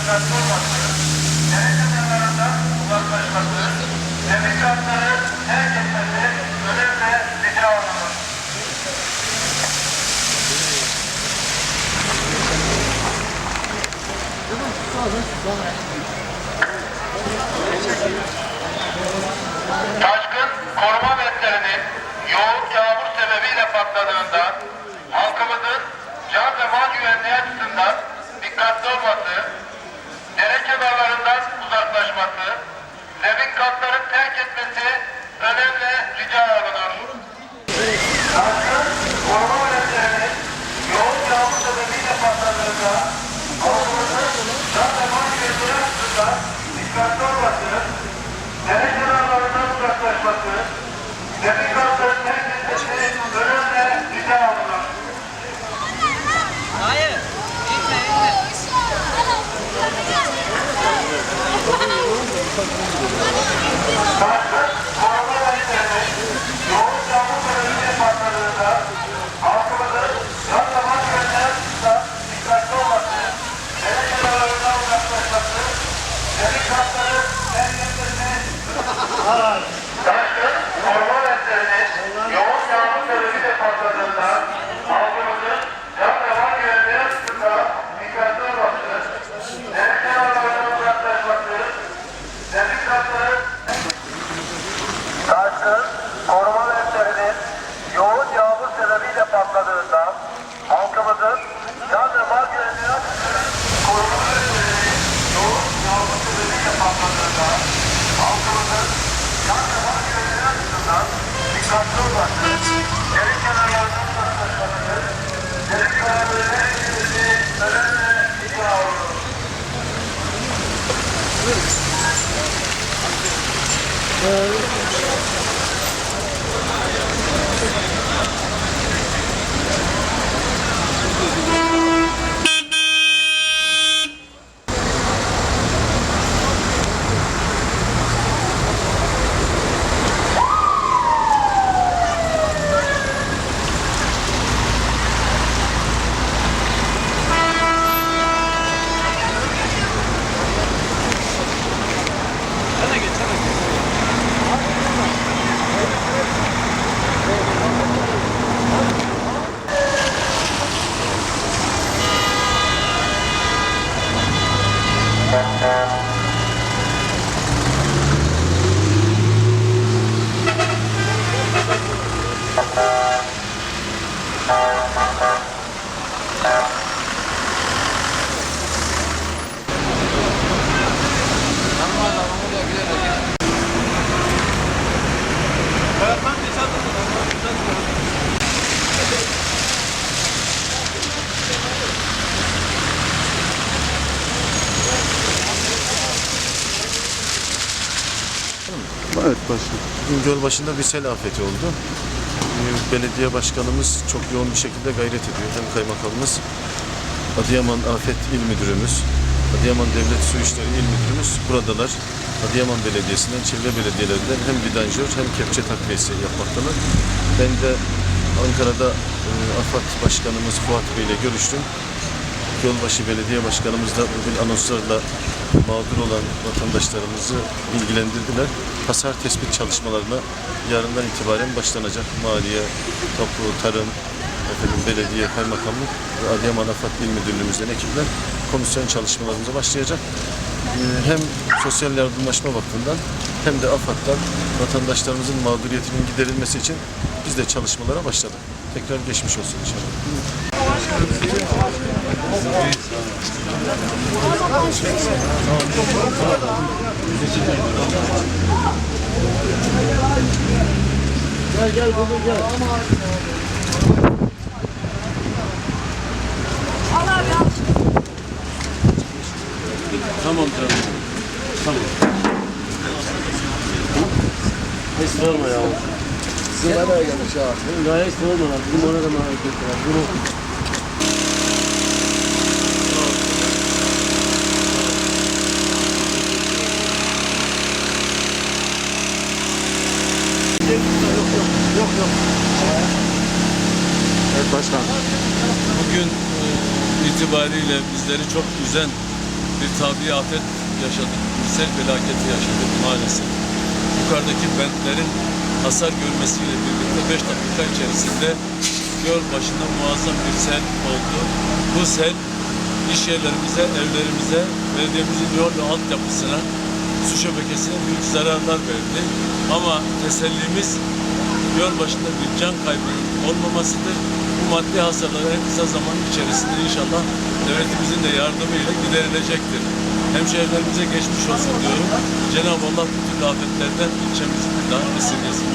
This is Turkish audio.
dikkatli olması, dere kenarlarından uzaklaşması, zemin katları terk etmesi önemli rica olunur. Taşkın koruma vetlerinin yoğun yağmur sebebiyle patladığında halkımızın can ve mal güvenliği açısından dikkatli olması, dere kenarlarından uzaklaşması, zemin katları terk etmesi önemli rica olunur. Taşkın koruma vetlerinin yoğun yağmur sebebiyle patladığında halkımızın can mal güvenliği açısından dikkatli olması, dere kenarlarından uzaklaşması, zemin katları Taşkın koruma vetlerinin yoğun yağmur sebebiyle patladığında halkımızın can ve mal güvenliği açısından koruma vetlerinin yoğun yağmur sebebiyle patladığında halkımızın can ve mal güvenliği açısından dikkatli olması, dere kenarlarından uzaklaşması, dere kenarlarının herkesi önemli rica olunur. Evet başkanım. Bugün Gölbaşı'nda bir sel afeti oldu. Belediye başkanımız çok yoğun bir şekilde gayret ediyor. Hem kaymakamımız, Adıyaman Afet İl Müdürümüz, Adıyaman Devlet Su İşleri İl Müdürümüz buradalar. Adıyaman Belediyesi'nden, çevre belediyelerinden hem vidanjör hem kepçe takviyesi yapmaktalar. Ben de Ankara'da e, AFAD Başkanımız Fuat Bey ile görüştüm. Gölbaşı Belediye Başkanımız da bugün anonslarla mağdur olan vatandaşlarımızı bilgilendirdiler. Hasar tespit çalışmalarına yarından itibaren başlanacak. Maliye, tapu, tarım, efendim, belediye, kaymakamlık ve Adıyaman AFAD İl Müdürlüğümüzden ekipler komisyon çalışmalarımıza başlayacak. Ee, Hem sosyal yardımlaşma vakfından hem de AFAD'dan vatandaşlarımızın mağduriyetinin giderilmesi için biz de çalışmalara başladık. Tekrar geçmiş olsun inşallah. Tamam canım. Tamam. Hiç sorma ya. Nereye gelmiş ha? Daha hiç sorma lan. Bizim ona da merak ettiler. Bunu Yok yok. Evet başkan. Bugün e, itibariyle bizleri çok üzen bir tabi afet yaşadık, bir sel felaketi yaşadık maalesef. Yukarıdaki bentlerin hasar görmesiyle birlikte 5 dakika içerisinde göl başında muazzam bir sel oldu. Bu sel iş yerlerimize, evlerimize, belediyemizin yol ve altyapısına, su şebekesine büyük zararlar verdi. Ama tesellimiz yol başında bir can kaybının olmamasıdır. Bu maddi hasarlar en kısa zaman içerisinde inşallah devletimizin de yardımıyla giderilecektir. Hemşehrilerimize geçmiş olsun diyorum. Cenab-ı Allah bu tür afetlerden ilçemizi bir daha esirgesin.